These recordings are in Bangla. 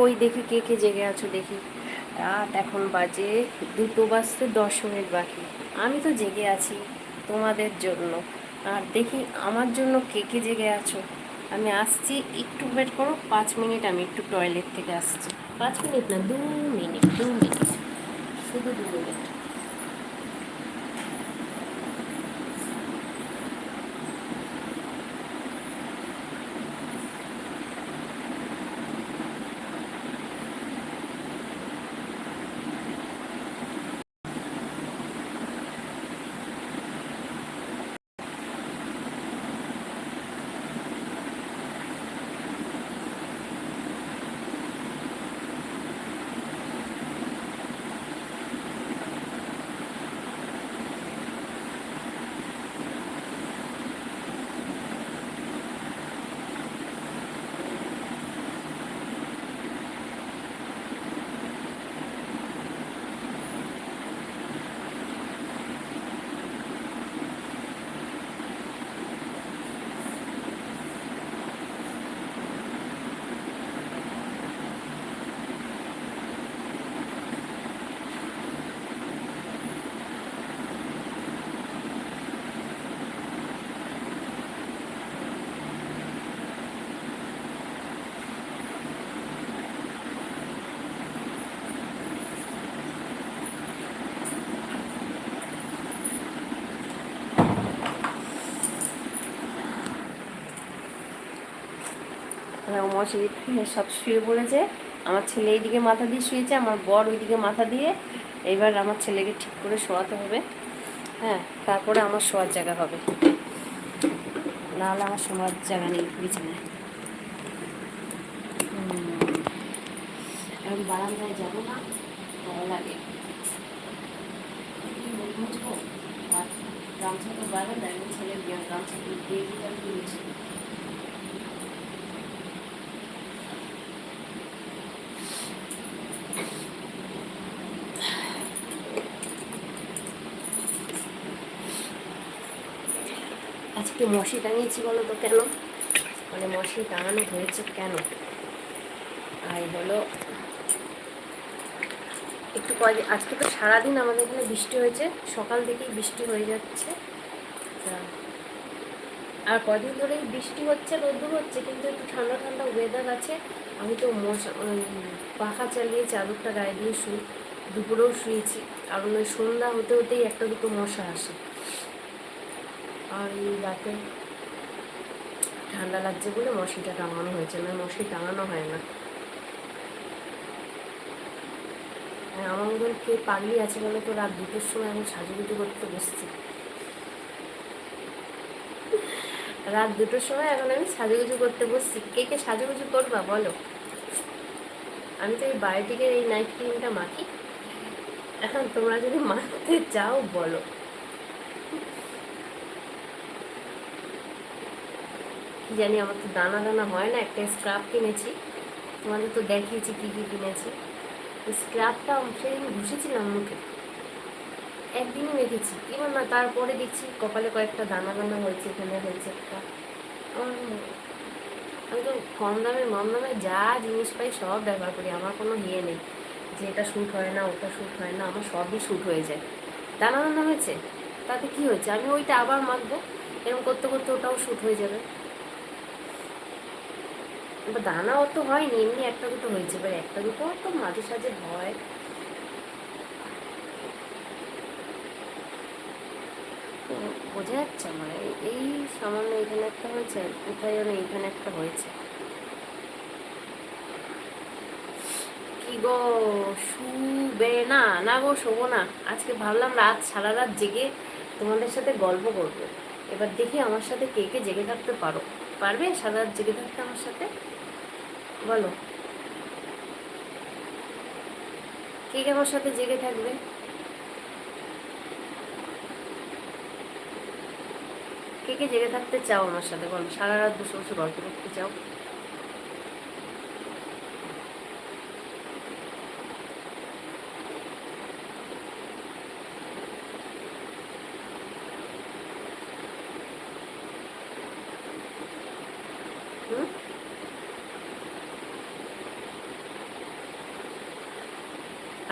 কই দেখি কে কে জেগে আছো দেখি। রাত এখন বাজে, দুটো বাজতে দশ মিনিট বাকি। আমি তো জেগে আছি তোমাদের জন্য। আর দেখি আমার জন্য কে কে জেগে আছো। আমি আসছি, একটু ওয়েট করো, পাঁচ মিনিট আমি একটু টয়লেট থেকে আসছি। পাঁচ মিনিট না, দু মিনিট দু মিনিট। শুধু দু মিনিট। মশারি সব শুয়ে পড়েছে। আমার ছেলে এইদিকে মাথা দিয়ে শুয়েছে, আমার বর ওইদিকে মাথা দিয়ে এবার আমার ছেলেকে ঠিক করে শোয়াতে হবে। হ্যাঁ তারপরে আমার শোয়ার জায়গা হবে। নাহলে আমার শোয়ার জায়গা নেই, বিছানায়। এখন বারান্দায় যাব না, ভালো লাগে। গামছা তো বারান্দায় আমি ছেলে গামছা দিয়ে দিয়ে দিয়েছি আজকে মশি টাঙিয়েছি বলো তো কেন? মানে মশি টাঙানো হয়েছে কেন? আর হলো, একটু কয়েক আজকে তো সারাদিন আমাদের এখানে বৃষ্টি হয়েছে, সকাল থেকেই বৃষ্টি হয়ে যাচ্ছে। আর কদিন ধরেই বৃষ্টি হচ্ছে, রোদ্দুর হচ্ছে, কিন্তু একটু ঠান্ডা ঠান্ডা ওয়েদার আছে। আমি তো মশা পাখা চালিয়ে চাদরটা গায়ে দিয়ে শুই, দুপুরেও শুয়েছি। কারণ ওই সন্ধ্যা হতে হতেই একটা দুটো মশা আসে। আর এই রাতে ঠান্ডা লাগছে বলে মশিটা টাঙানো হয়েছে। না, মশি টাঙানো হয় না। আর আমার কে পাগলি আছে বলে তো রাত দুটোর সময় আমি সাজুগুজু করতে বসছি। রাত দুটোর সময় এখন আমি সাজুগুজু করতে বসছি। কে কে সাজুগুজু করবা বলো? আমি তো এই বায়োটিকের এই নাইট ক্রিমটা মাখি। এখন তোমরা যদি মাখতে চাও বলো। কি জানি, আমার তো দানা দানা হয় না, একটা স্ক্রাব কিনেছি। তোমাদের তো দেখিয়েছি কী কী কিনেছি। স্ক্রাবটা সেদিন ঘুষেছিলাম মুখে। একদিনই মেখেছি এবার না, তারপরে দেখছি কপালে কয়েকটা দানা দানা হয়েছে এখানে হয়েছে একটা। আমি তো কম দামে কম দামে যা জিনিস পাই সব ব্যবহার করি। আমার কোনো ইয়ে নেই যে এটা শ্যুট হয় না, ওটা শ্যুট হয় না, আমার সবই শ্যুট হয়ে যায়। দানা দানা হয়েছে? তাতে কি হয়েছে? আমি ওইটা আবার মাখবো। এরকম করতে করতে ওটাও শ্যুট হয়ে যাবে। এবার দানা অত হয়নি, এমনি একটা দুটো হয়েছে। এবার একটা দুটো তো মাঝে সাঝে হয়। বোঝা যাচ্ছে আমার এই- এই সামান্য এখানে একটা হয়েছে, কোথায় যেন এইখানে একটা হয়েছে। কি গো, শুবে না না গো, শোবো না। আজকে ভাবলাম রাত, সারা রাত জেগে তোমাদের সাথে গল্প করব। এবার দেখি আমার সাথে কে কে জেগে থাকতে পারো। পারবে? সারা জেগে থাকতে আমার সাথে? বলো। কে কে আমার সাথে জেগে থাকবে? কে কে জেগে থাকতে চাও আমার সাথে? বলো। সারা রাত বসে বসে গল্প করতে চাও হুম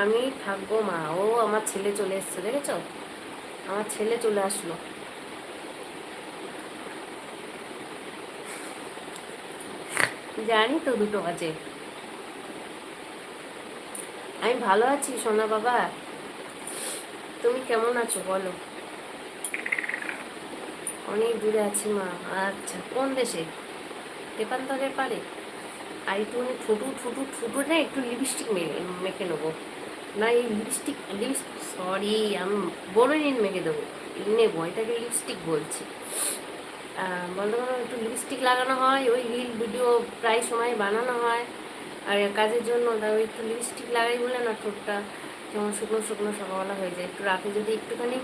আমি থাকব মা। ও আমার ছেলে চলে এসছে, দেখেছ? আমার ছেলে চলে আসলো। জানি তো দুটো বাজে। আমি ভালো আছি, সোনা বাবা। তুমি কেমন আছো বলো? অনেক দূরে আছি মা। আচ্ছা কোন দেশে? তেপান্তরের পারে আর একটুখানি ঠুটু ঠুটু ঠুটু না, একটু লিপস্টিক মেখে নেব। না, এই লিপস্টিক লিপস্টিক সরি আমি বড় নিন মেখে দেবো। নেব এটাকে লিপস্টিক বলছি। বলতে পারো একটু লিপস্টিক লাগানো হয়, ওই রিল ভিডিও প্রায় সময় বানানো হয়। আর কাজের জন্য তা ওই একটু লিপস্টিক লাগাই বলে না, ঠোঁটটা যেমন শুকনো শুকনো সকালবেলা হয়ে যায়। একটু রাতে যদি একটুখানি,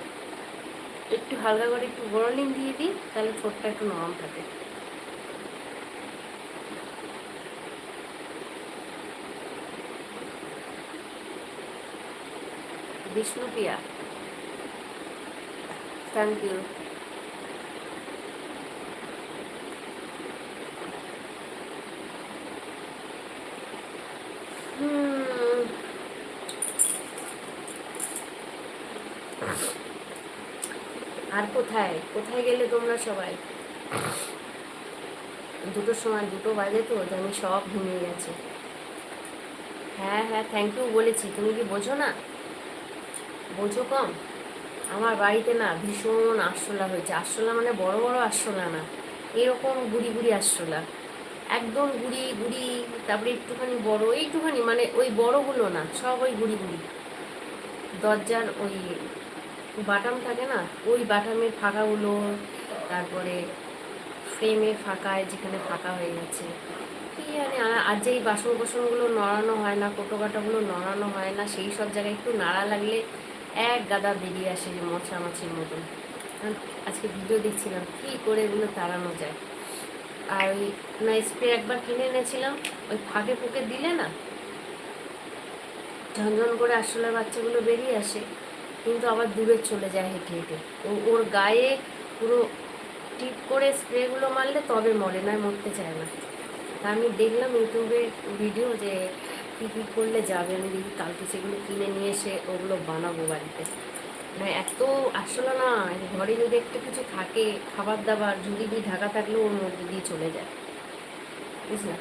একটু হালকা করে একটু বড়লিং দিয়ে দিই, তাহলে ঠোঁটটা একটু নরম থাকে। বিষ্ণুপ্রিয়া থ্যাংক ইউ আর কোথায়? কোথায় গেলে তোমরা সবাই? দুটোর সময় দুটো বাজে তো আমি সব ঘুমিয়ে গেছে। হ্যাঁ হ্যাঁ থ্যাংক ইউ বলেছি। তুমি কি বোঝো না? বোঝো কম? আমার বাড়িতে না ভীষণ আরশোলা হয়েছে। আরশোলা মানে বড় বড় আরশোলা না, এরকম গুড়ি গুড়ি আরশোলা। একদম গুড়ি গুড়ি, তারপরে একটুখানি বড়, এইটুখানি মানে ওই বড়গুলো না, সব ওই গুড়ি গুড়ি। দরজার ওই বাটাম থাকে না, ওই বাটামের ফাঁকাগুলো, তারপরে ফ্রেমের ফাঁকায় যেখানে ফাঁকা হয়ে গেছে। কি জানি, আর যে এই বাসন কোসনগুলো নড়ানো হয় না কোটো কাটাগুলো নড়ানো হয় না, সেই সব জায়গায় একটু নাড়া লাগলে এক গাদা বেরিয়ে আসে যে মশামাছির মতন। আজকে ভিডিও দেখছিলাম, কী করে এগুলো তাড়ানো যায়। আর ওই না স্প্রে একবার কিনে এনেছিলাম, ওই ফাঁকে ফুঁকে দিলে না, ঝনঝন করে আসলে বাচ্চাগুলো বেরিয়ে আসে, কিন্তু আবার দূরে চলে যায় হেঁটে হেঁটে। ও ওর গায়ে পুরো টিপ করে স্প্রেগুলো মারলে তবে মরে না মরতে চায় না। তা আমি দেখলাম ইউটিউবে ভিডিও যে কী করলে যাবে আমি দেখি, কালকে সেগুলো কিনে নিয়ে এসে ওগুলো বানাবো বাড়িতে। মানে এত আসলে না ঘরে যদি একটা কিছু থাকে খাবার দাবার যদি দিয়ে ঢাকা থাকলেও ওর মধ্যে দিয়ে চলে যায়। বুঝলা?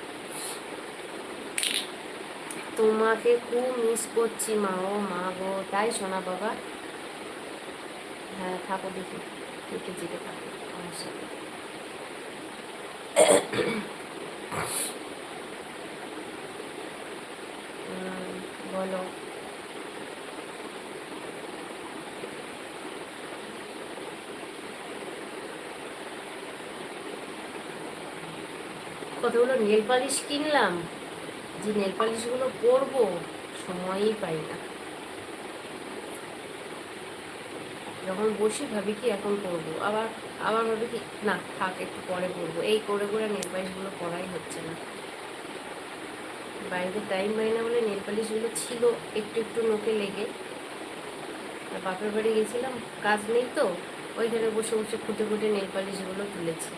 তোমাকে খুব মিস করছি মা, ও মা গো। তাই শোনা বাবা। হ্যাঁ থাকো দেখি। দেখে যেতে থাকো আমার সাথে। বলো কতগুলো নেল পালিশ কিনলাম? যে নেল পালিশগুলো পরবো, সময়ই পাই না। যখন বসি ভাবি কি এখন করব আবার আবার ভাবি কি, না, থাক, একটু পরে পরবো। এই করে করে নেল পালিশগুলো পরাই হচ্ছে না। বাড়িতে টাইম পাই না বলে নেল পালিশগুলো ছিল, একটু একটু নোকে লেগে। আর বাপের বাড়ি গেছিলাম, কাজ নেই তো ওইখানে বসে বসে খুঁটে খুঁটে নেল পালিশগুলো তুলেছি।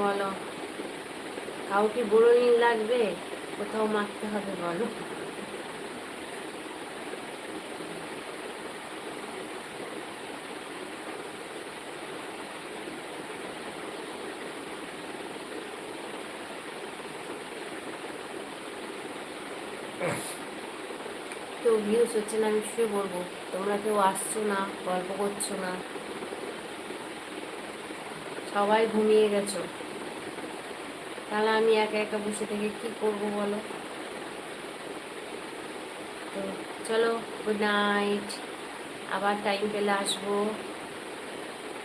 বলো। কাউকে বোরোলিন লাগবে, কোথাও মারতে হবে, বলো। কেউ ভিউস হচ্ছে না, আমি শুয়ে বলব তোমরা কেউ আসছো না, গল্প করছ না। সবাই ঘুমিয়ে গেছো। তাহলে আমি একা একা বসে থেকে কি করব বলো? তো চলো গুড নাইট আবার টাইম পেলে আসব।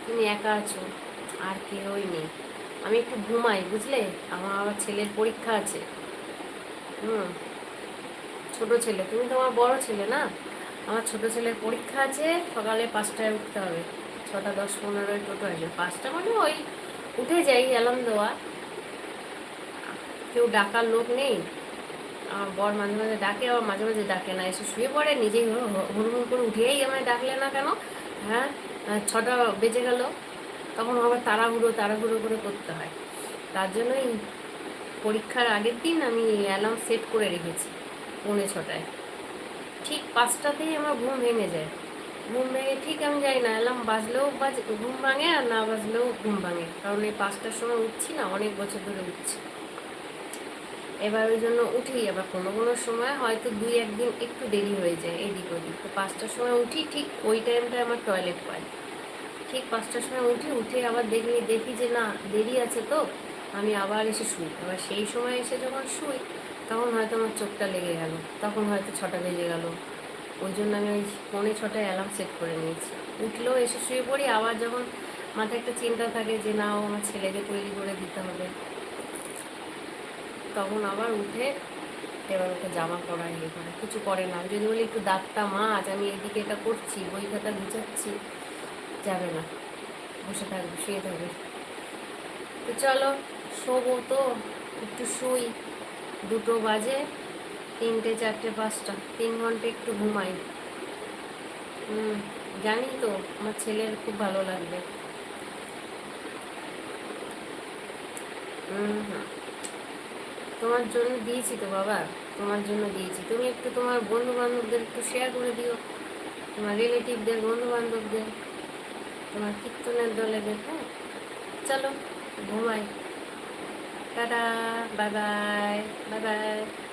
তুমি একা আছো, আর কেউই নেই। আমি একটু ঘুমাই, বুঝলে? আমার আবার ছেলের পরীক্ষা আছে। হুম, ছোট ছেলে। তুমি তো আমার বড় ছেলে না? আমার ছোট ছেলের পরীক্ষা আছে, সকালে পাঁচটায় উঠতে হবে। ছটা, দশ পনেরোয় টোটো আসবে পাঁচটা মানে ওই উঠে যাই অ্যালার্ম দেওয়া কেউ ডাকার লোক নেই। আমার বর মাঝে মাঝে ডাকে, আবার মাঝে মাঝে ডাকে না। এসে শুয়ে পড়ে, নিজেই হুড়মুড় করে উঠেই আমায় ডাকলে না কেন? হ্যাঁ? ছটা বেজে গেল। তখন আবার তাড়াহুড়ো তাড়াহুড়ো করে করতে হয়। তার জন্যই পরীক্ষার আগের দিন আমি অ্যালার্ম সেট করে রেখেছি। পৌনে ছটায়। ঠিক পাঁচটাতেই আমার ঘুম ভেঙে যায়। ঘুম ভেঙে ঠিক আমি যাই না এলাম বাজলেও বাজ, ঘুম ভাঙে আর না বাজলেও ঘুম ভাঙে। কারণ এই পাঁচটার সময় উঠছি না, অনেক বছর ধরে উঠছি। এবার ওই জন্য উঠি আবার কোনো কোনো সময় হয়তো দুই একদিন একটু দেরি হয়ে যায়, এদিক ওদিক। তো পাঁচটার সময় উঠি, ঠিক ওই টাইমটায় আমার টয়লেট পাই ঠিক পাঁচটার সময় উঠি, উঠে আবার দেখি দেখি যে না, দেরি আছে তো, আমি আবার এসে শুই। আবার সেই সময় এসে যখন শুই, তখন হয়তো আমার চোখটা লেগে গেল, তখন হয়তো ছটা বেজে গেল। ওই জন্য আমি ওই পৌনে ছটায় অ্যালার্ম সেট করে নিয়েছি। উঠলেও এসে শুয়ে পড়ি, আবার যখন মাথায় একটা চিন্তা থাকে যে না, ও আমার ছেলেকে তৈরি করে দিতে হবে। তখন আবার উঠে এবার ওকে জামা পরা ইয়ে করে। কিছু করে না। যদি বলি, একটু দাঁতটা মাছ, আমি এদিকে এটা করছি, বই খাতা গুছাচ্ছি। যাবে না। বসে থাকবে, শুয়ে থাকবে। তো চলো, শোবো তো, একটু শুই। দুটো বাজে। তিনটে, চারটে, পাঁচটা। তিন ঘণ্টা একটু ঘুমাই। হুম, জানি তো, আমার ছেলের খুব ভালো লাগবে। হুম তোমার জন্য দিয়েছি তো, বাবা। তোমার জন্য দিয়েছি। তুমি একটু তোমার বন্ধু বান্ধবদের একটু শেয়ার করে দিও। তোমার রিলেটিভদের বন্ধু বান্ধবদের তোমার কীর্তনের দলেদের হ্যাঁ চলো, ঘুমাই। Tata bye bye bye bye